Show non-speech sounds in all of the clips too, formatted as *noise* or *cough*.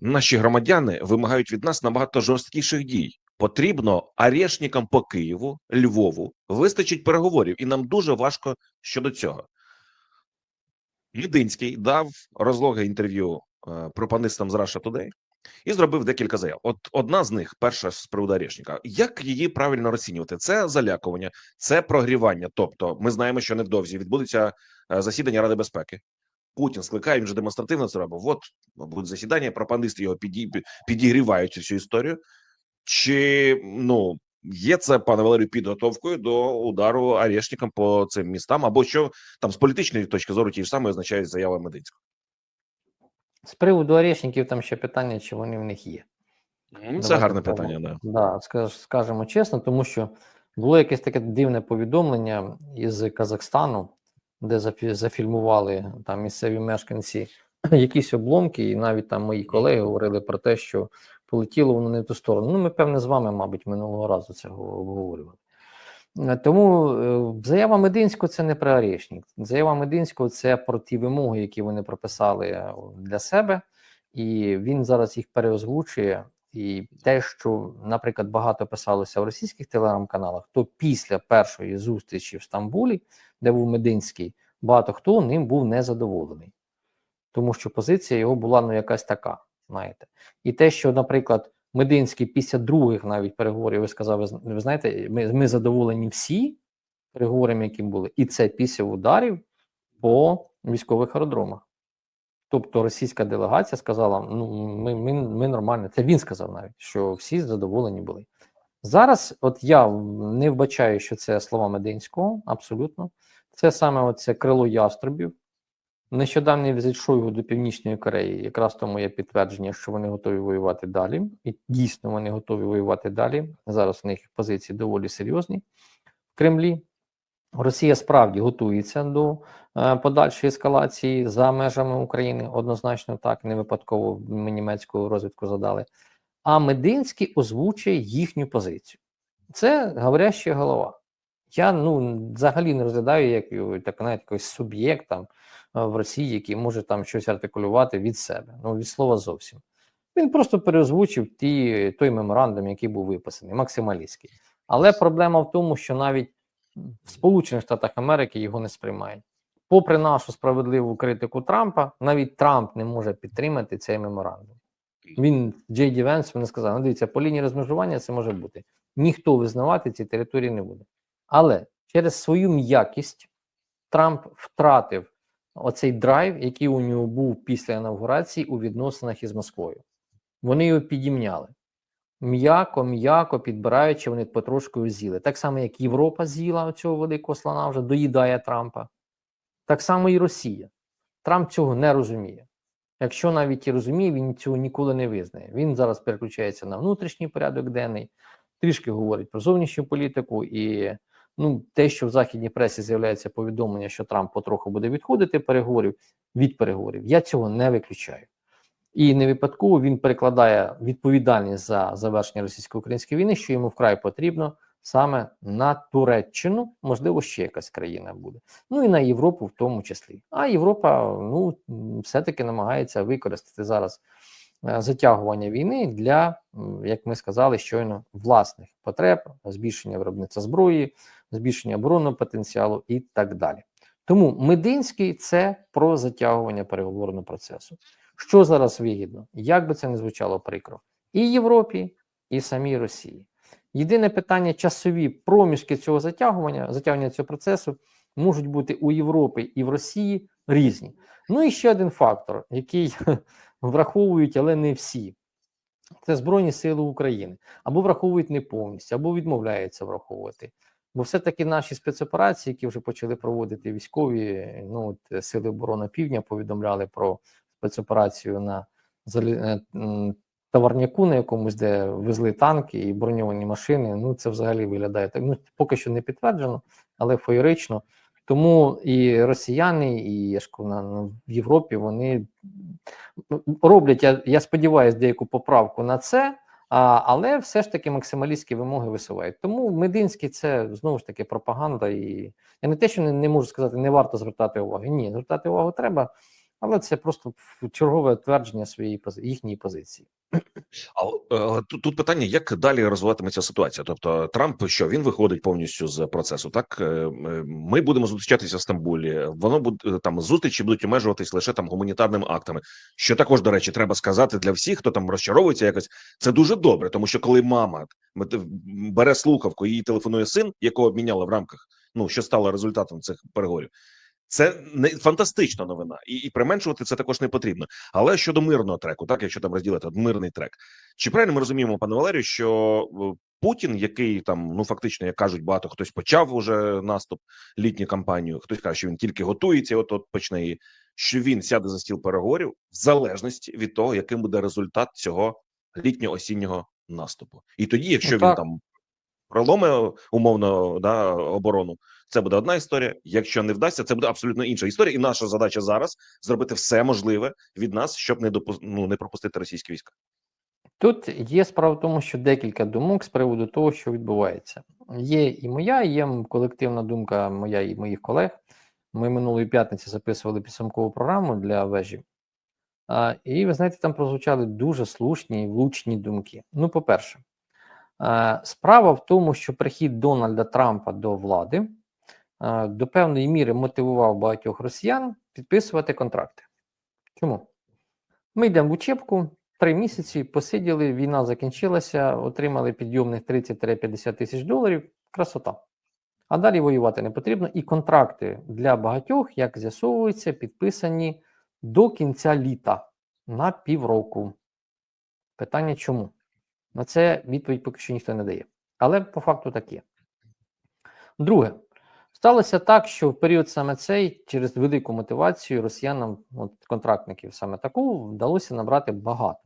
наші громадяни вимагають від нас набагато жорсткіших дій. Потрібно арешникам по Києву, Львову вистачить переговорів, і нам дуже важко щодо цього. Єдинський дав розлоге інтерв'ю е, пропагандистам з Russia Today і зробив декілька заяв. От одна з них, перша з приводу Арешника. Як її правильно розцінювати? Це залякування, це прогрівання. Тобто, ми знаємо, що невдовзі відбудеться е, засідання Ради безпеки. Путін скликає, він вже демонстративно це робив. От буде засідання, пропагандисти його піді, підігрівають цю всю історію. Чи ну є це, пане Валерію, підготовкою до удару арешникам по цим містам, або що там з політичної точки зору ті ж самі означають заява Мединського? З приводу орешників там ще питання, чи вони в них є. Ну, Це Давайте гарне так. питання. Да. Да, скажемо чесно, тому що було якесь таке дивне повідомлення із Казахстану, де зафільмували там місцеві мешканці *clears throat* якісь обломки, і навіть там мої колеги говорили про те, що полетіло воно не в ту сторону. Ну, ми, певне, з вами, мабуть, минулого разу це обговорювали. Е, Тому е, заява Мединського це не про Орешник. Заява Мединського це про ті вимоги, які вони прописали е, для себе, і він зараз їх переозвучує. І те, що, наприклад, багато писалося в російських телеграм-каналах, то після першої зустрічі в Стамбулі, де був Мединський, багато хто ним був незадоволений, тому що позиція його була ну якась така, знаєте. І те, що, наприклад, Мединський після других навіть переговорів, ви сказали, ви ви знаєте, ми, ми задоволені всі переговорами, які були, і це після ударів по військових аеродромах. Тобто російська делегація сказала: ну ми, ми, ми нормально. Це він сказав навіть, що всі задоволені були. Зараз, от я не вбачаю, що це слова Мединського, абсолютно. Це саме оце крило яструбів. Нещодавній візит Шойгу до Північної Кореї якраз тому є підтвердження, що вони готові воювати далі. І дійсно вони готові воювати далі. Зараз у них позиції доволі серйозні в Кремлі. Росія справді готується до е, подальшої ескалації за межами України. Однозначно так, не випадково ми німецьку розвідку задали. А Мединський озвучує їхню позицію. Це говоряща голова. Я ну взагалі не розглядаю як так навіть якийсь суб'єкт там е, в Росії, який може там щось артикулювати від себе. Ну від слова зовсім. Він просто переозвучив ті, той меморандум, який був виписаний, максималістський. Але проблема в тому, що навіть в Сполучених Штатах Америки його не сприймають. Попри нашу справедливу критику Трампа, навіть Трамп не може підтримати цей меморандум. Він Джей Ді Венс вони сказав: ну дивіться, по лінії розмежування це може бути. Ніхто визнавати ці території не буде. Але через свою м'якість Трамп втратив оцей драйв, який у нього був після інавгурації у відносинах із Москвою. Вони його підімняли. М'яко, м'яко підбираючи, вони потрошку з'їли. Так само, як Європа з'їла цього великого слона, вже доїдає Трампа. Так само і Росія. Трамп цього не розуміє. Якщо навіть і розуміє, він цього ніколи не визнає. Він зараз переключається на внутрішній порядок денний, трішки говорить про зовнішню політику і ну, те, що в західній пресі з'являється повідомлення, що Трамп потроху буде відходити переговорів від переговорів. Я цього не виключаю. І не випадково він перекладає відповідальність за завершення російсько-української війни, що йому вкрай потрібно саме на Туреччину, можливо, ще якась країна буде. Ну і на Європу в тому числі. А Європа ну все-таки намагається використати зараз е, затягування війни для, як ми сказали, щойно власних потреб, збільшення виробництва зброї, збільшення оборонного потенціалу і так далі. Тому Мединський це про затягування переговорного процесу. Що зараз вигідно? Як би це не звучало прикро, і Європі, і самій Росії. Єдине питання: часові проміжки цього затягування, затягування цього процесу можуть бути у Європі і в Росії різні. Ну і ще один фактор, який *laughs* враховують, але не всі. Це Збройні Сили України або враховують не повністю, або відмовляються враховувати. Бо все-таки наші спецоперації, які вже почали проводити військові, ну от сили оборони Півдня повідомляли про спецоперацію на е, товарняку, на якомусь, де везли танки і броньовані машини. Ну це взагалі виглядає так. Ну поки що не підтверджено, але феєрично. Тому і росіяни, і я ж в Європі вони роблять, я, я сподіваюся, деяку поправку на це. А, але все ж таки максималістські вимоги висувають. Тому Мединський це знову ж таки пропаганда. І я не те, що не, не можу сказати, не варто звертати уваги. Ні, звертати увагу треба. Але це просто чергове твердження своєї пози- їхньої позиції. А е, тут, тут питання: як далі розвиватиметься ситуація? Тобто, Трамп що він виходить повністю з процесу? Так Е, е, ми будемо зустрічатися в Стамбулі. Воно буде там зустрічі будуть обмежуватись лише там гуманітарними актами. Що також до речі, треба сказати для всіх, хто там розчаровується, якось це дуже добре, тому що коли мама бере слухавку, їй телефонує син, якого обміняли в рамках, ну що стало результатом цих переговорів. Це не фантастична новина, і, і применшувати це також не потрібно. Але щодо мирного треку, так якщо там розділити от мирний трек, чи правильно ми розуміємо, пане Валерію, що е, Путін, який там ну фактично, як кажуть, багато хтось почав уже наступ літню кампанію, хтось каже, що він тільки готується, от от почне її, що він сяде за стіл переговорів в залежності від того, яким буде результат цього літньо-осіннього наступу. І тоді, якщо Ну, він там проломе умовно да оборону, це буде одна історія. Якщо не вдасться, це буде абсолютно інша історія. І наша задача зараз зробити все можливе від нас, щоб не допу... ну, не пропустити російські війська. Тут є справа в тому, що декілька думок з приводу того, що відбувається. Є і моя, є колективна думка моя і моїх колег. Ми минулої п'ятниці записували підсумкову програму для вежі. А, і ви знаєте, там прозвучали дуже слушні, влучні думки. Ну, по-перше, справа в тому, що прихід Дональда Трампа до влади до певної міри мотивував багатьох росіян підписувати контракти. Чому? Ми йдемо в учебку, три місяці посиділи, війна закінчилася, отримали підйомних 30-50 тисяч доларів. Красота. А далі воювати не потрібно. І контракти для багатьох, як з'ясовується, підписані до кінця літа на півроку. Питання чому? На це відповідь поки що ніхто не дає. Але по факту так є. Друге, сталося так, що в період саме цей, через велику мотивацію росіянам, от контрактників саме таку, вдалося набрати багато.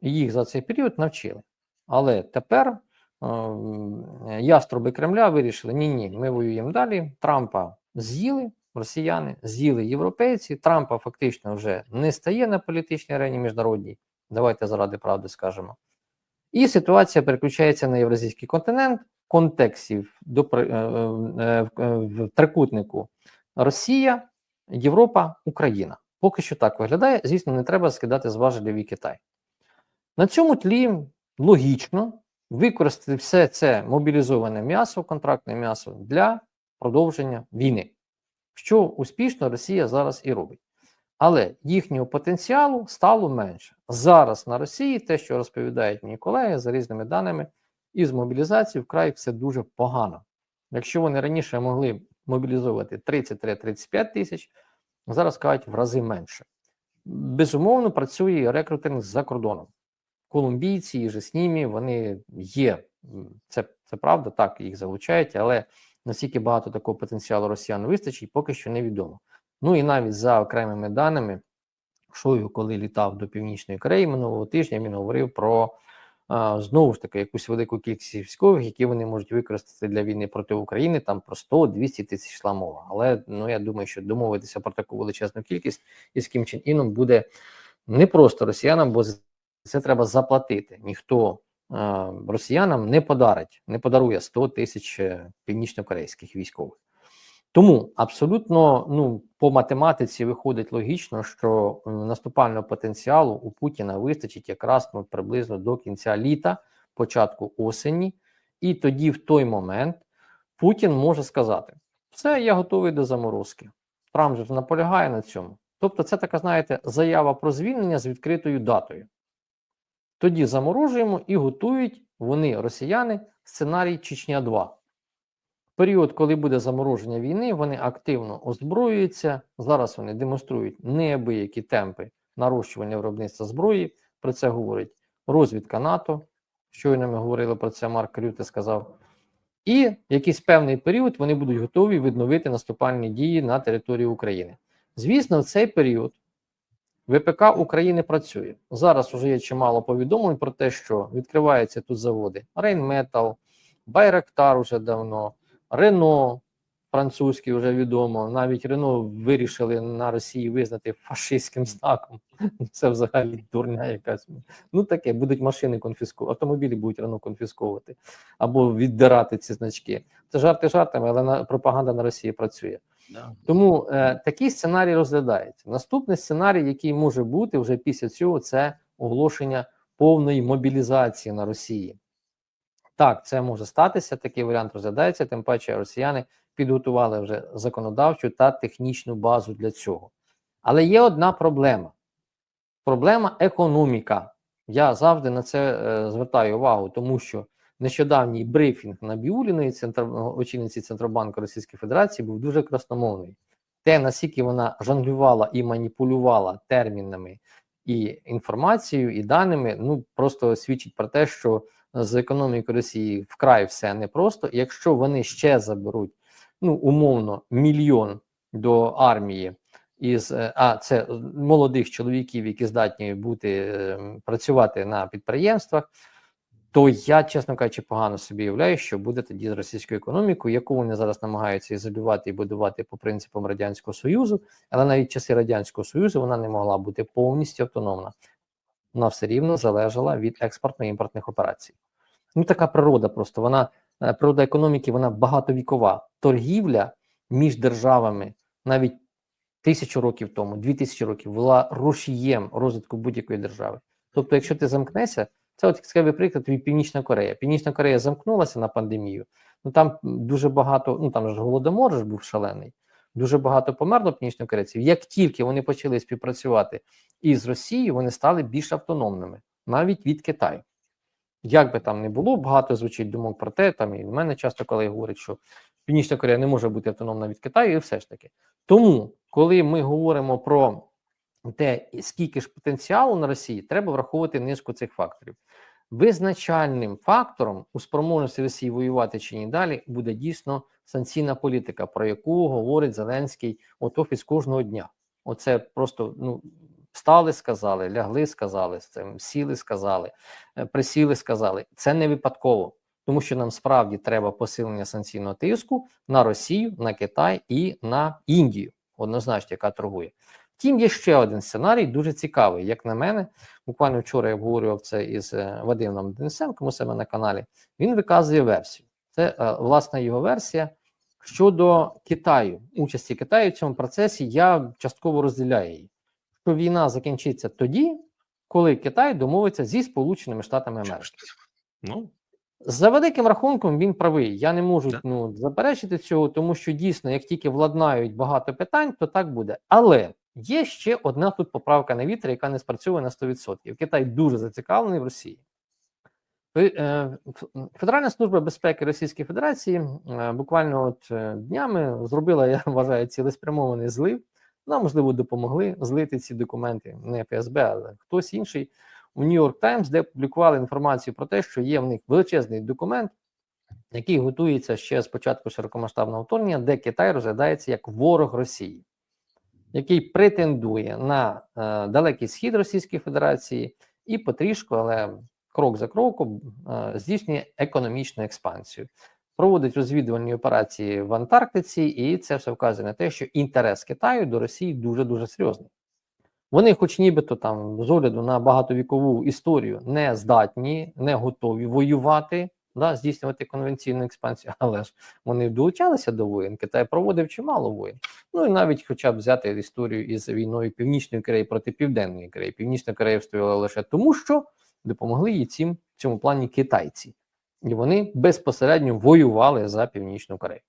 Їх за цей період навчили. Але тепер е, яструби Кремля вирішили: ні, ні, ми воюємо далі. Трампа з'їли росіяни, з'їли європейці. Трампа фактично вже не стає на політичній арені міжнародній. Давайте заради правди скажемо. І ситуація переключається на євразійський континент. Контекстів до е, е, е, в трикутнику Росія, Європа, Україна. Поки що так виглядає. Звісно, не треба скидати з і Китай. На цьому тлі логічно використати все це мобілізоване м'ясо, контрактне м'ясо для продовження війни, що успішно Росія зараз і робить. Але їхнього потенціалу стало менше. Зараз на Росії те, що розповідають мої колеги за різними даними, із мобілізації вкрай все дуже погано. Якщо вони раніше могли мобілізовувати 33-35 тисяч, зараз кажуть в рази менше. Безумовно, працює рекрутинг з-за кордоном. Колумбійці і же з ними вони є. Це, це правда, так, їх залучають, але наскільки багато такого потенціалу росіян вистачить, поки що невідомо. Ну і навіть за окремими даними, Шойгу, коли літав до Північної Кореї минулого тижня, він говорив про знову ж таки якусь велику кількість військових, які вони можуть використати для війни проти України, там про 100-200 тисяч йшла мова. Але ну я думаю, що домовитися про таку величезну кількість із Кім Чен Іном буде не просто росіянам, бо це треба заплатити. Ніхто росіянам не подарить, не подарує 100 тисяч е, північнокорейських військових. Тому абсолютно ну по математиці виходить логічно, що наступального потенціалу у Путіна вистачить якраз ну, приблизно до кінця літа, початку осені, і тоді, в той момент, Путін може сказати: все, я готовий до заморозки. Трамп же наполягає на цьому. Тобто, це така, знаєте, заява про звільнення з відкритою датою. Тоді заморожуємо і готують вони, росіяни, сценарій Чечня 2 період, коли буде замороження війни, вони активно озброюються. Зараз вони демонструють неабиякі темпи нарощування виробництва зброї. Про це говорить розвідка НАТО. Щойно ми говорили про це, Марк Рюте сказав. І якийсь певний період вони будуть готові відновити наступальні дії на території України. Звісно, в цей період ВПК України працює. Зараз вже є чимало повідомлень про те, що відкриваються тут заводи Рейнметал, Байрактар уже давно, Рено французький вже відомо. Навіть Рено вирішили на Росії визнати фашистським знаком. *laughs* Це взагалі дурня якась. Ну таке, будуть машини конфісковувати, автомобілі будуть Рено конфісковувати або віддирати ці значки. Це жарти жартами, але на, пропаганда на Росії працює. Тому е, такий сценарій розглядається. Наступний сценарій, який може бути вже після цього, це оголошення повної мобілізації на Росії. Так, це може статися. Такий варіант розглядається. Тим паче, росіяни підготували вже законодавчу та технічну базу для цього. Але є одна проблема: проблема економіка. Я завжди на це е, звертаю увагу, тому що нещодавній брифінг на Біуліної центр... очільниці Центробанку Російської Федерації був дуже красномовний. Те, наскільки вона жонглювала і маніпулювала термінами і інформацією, і даними, ну просто свідчить про те, що з економікою Росії вкрай все непросто. Якщо вони ще заберуть ну умовно мільйон до армії із е, а це молодих чоловіків, які здатні бути е, працювати на підприємствах, то я, чесно кажучи, погано собі уявляю, що буде тоді з російською економікою, яку вони зараз намагаються ізолювати і будувати по принципам радянського союзу, але навіть часи радянського союзу вона не могла бути повністю автономна. Вона все рівно залежала від експортно-імпортних операцій. Ну така природа просто вона е, природа економіки, вона багатовікова. Торгівля між державами навіть тисячу років тому, дві тисячі років була рушієм розвитку будь-якої держави. Тобто, якщо ти замкнешся, це от цікавий приклад тобі Північна Корея. Північна Корея замкнулася на пандемію. Ну там дуже багато, ну там ж голодомор ж був шалений. Дуже багато померло північнокорейців. Як тільки вони почали співпрацювати із Росією, вони стали більш автономними, навіть від Китаю. Як би там не було, багато звучить думок про те, там і в мене часто коли говорять, що Північна Корея не може бути автономна від Китаю, і все ж таки. Тому, коли ми говоримо про те, скільки ж потенціалу на Росії, треба враховувати низку цих факторів. Визначальним фактором у спроможності Росії воювати чи ні далі буде дійсно санкційна політика, про яку говорить Зеленський от офіс кожного дня. Оце просто ну встали, сказали, лягли, сказали сіли, сказали, е, присіли, сказали. Це не випадково, тому що нам справді треба посилення санкційного тиску на Росію, на Китай і на Індію, однозначно, яка торгує. Втім, є ще один сценарій, дуже цікавий, як на мене. Буквально вчора я обговорював це із е, Вадимом Денисенком у себе на каналі. Він виказує версію. Це е, власна його версія щодо Китаю, участі Китаю в цьому процесі. Я частково розділяю її. Що війна закінчиться тоді, коли Китай домовиться зі Сполученими Штатами Америки. Ну, За великим рахунком він правий. Я не можу Да. ну, заперечити цього, тому що дійсно, як тільки владнають багато питань, то так буде. Але є ще одна тут поправка на вітер, яка не спрацьовує на 100%. Китай дуже зацікавлений в Росії. Е, Федеральна служба безпеки Російської Федерації е, буквально от е, днями зробила, я вважаю, цілеспрямований злив. Нам, можливо, допомогли злити ці документи, не ФСБ, але хтось інший у Нью-Йорк Таймс, де публікували інформацію про те, що є в них величезний документ, який готується ще з початку широкомасштабного вторгнення, де Китай розглядається як ворог Росії, який претендує на е, далекий схід Російської Федерації і потрішку, але крок за кроком е, здійснює економічну експансію. Проводить розвідувальні операції в Антарктиці, і це все вказує на те, що інтерес Китаю до Росії дуже дуже серйозний. Вони, хоч нібито там з огляду на багатовікову історію, не здатні, не готові воювати, да, здійснювати конвенційну експансію, *laughs* але ж вони долучалися до воєн. Китай проводив чимало воєн. Ну і навіть, хоча б взяти історію із війною Північної Кореї проти Південної Кореї. Північна Корея встояла лише тому, що допомогли їй цим в цьому плані китайці, і вони безпосередньо воювали за Північну Корею.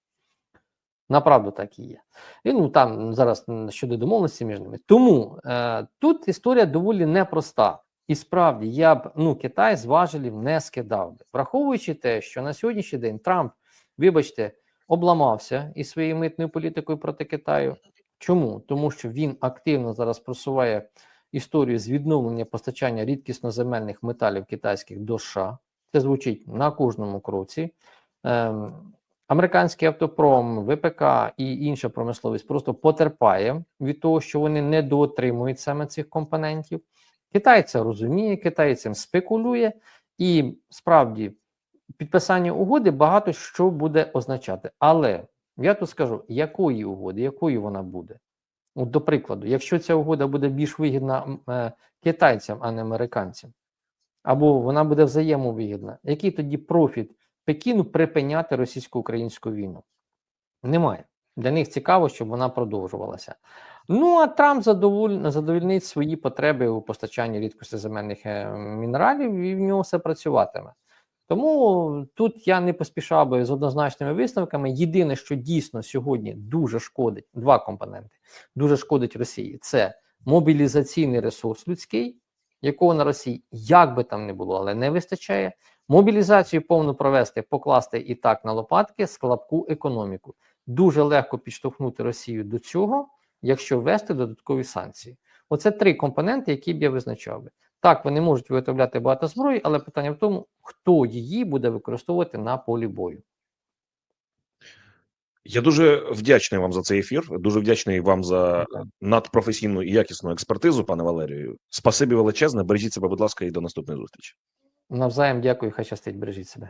Направду так і є. І ну там зараз щодо домовленості між ними. Тому е, тут історія доволі непроста. І справді я б ну Китай з важелів не скидав би, враховуючи те, що на сьогоднішній день Трамп, вибачте, обламався із своєю митною політикою проти Китаю. Чому? Тому що він активно зараз просуває історію з відновлення постачання рідкісноземельних металів китайських до США. Це звучить на кожному кроці. Ем, Американський автопром, ВПК і інша промисловість просто потерпає від того, що вони не доотримують саме цих компонентів. Китай це розуміє, Китай цим спекулює, і справді підписання угоди багато що буде означати. Але я тут скажу, якої угоди, якою вона буде. От, до прикладу, якщо ця угода буде більш вигідна е, китайцям, а не американцям, або вона буде взаємовигідна, який тоді профіт Пекіну припиняти російсько-українську війну? Немає. Для них цікаво, щоб вона продовжувалася. Ну а Трамп задоволь... задовольнить свої потреби у постачанні рідкостеземельних е, мінералів, і в нього все працюватиме. Тому тут я не поспішав би з однозначними висновками. Єдине, що дійсно сьогодні дуже шкодить, два компоненти дуже шкодить Росії: це мобілізаційний ресурс людський, якого на Росії як би там не було, але не вистачає. Мобілізацію повну провести, покласти і так на лопатки слабку економіку. Дуже легко підштовхнути Росію до цього, якщо ввести додаткові санкції. Оце три компоненти, які б я визначав би. Так, вони можуть виготовляти багато зброї, але питання в тому, хто її буде використовувати на полі бою. Я дуже вдячний вам за цей ефір. Дуже вдячний вам за надпрофесійну і якісну експертизу, пане Валерію. Спасибі величезне. Бережіть себе, будь ласка, і до наступної зустрічі. Навзаєм дякую, хай щастить, бережіть себе.